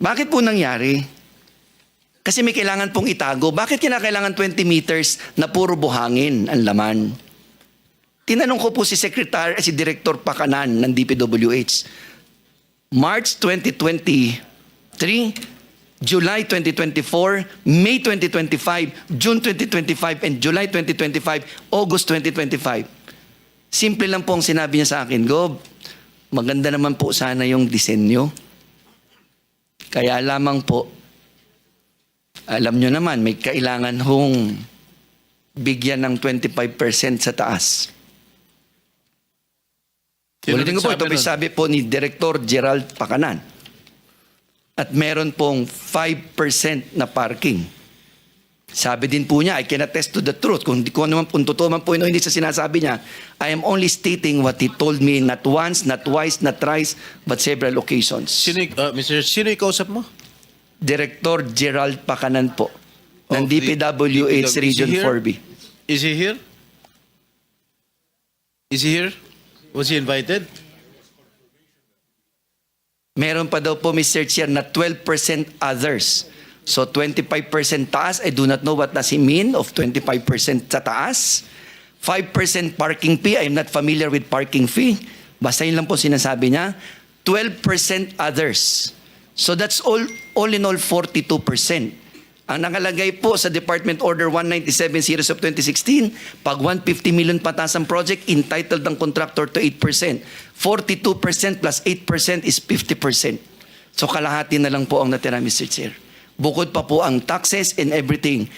Bakit po nangyari? Kasi may kailangan pong itago. Bakit kinakailangan 20 meters na puro buhangin ang laman? Tinanong ko po si Secretary, si Director Pakanan ng DPWH. March 2023, July 2024, May 2025, June 2025, and July 2025, August 2025. Simple lang po ang sinabi niya sa akin, Gob, maganda naman po sana yung disenyo. Kaya lamang po, alam nyo naman, may kailangan hong bigyan ng 25% sa taas. Ulitin ko po, ito may sabi po ni Director Gerald Pakanan. At meron pong 5% na parking. Sabi din po niya, I can attest to the truth. Kung, kung ano man kung totoo man po yun hindi sa sinasabi niya, I am only stating what he told me not once, not twice, not thrice, but several occasions. Sino, uh, Mr. Sino yung kausap mo? Director Gerald Pakanan po ng Of the- DPWH Is he Region here? 4B. Is he here? Is he here? Was he invited? Meron pa daw po, Mr. Chair, na 12% others. So 25% taas, I do not know what does he mean of 25% sa taas. 5% parking fee, I'm not familiar with parking fee. Basta yun lang po sinasabi niya. 12% others. So that's all, all in all 42%. Ang nakalagay po sa Department Order 197 series of 2016, pag 150 million patas ang project, entitled ang contractor to 8%. 42% plus 8% is 50%. So kalahati na lang po ang natira, Mr. Chair. Bukod pa po ang taxes and everything.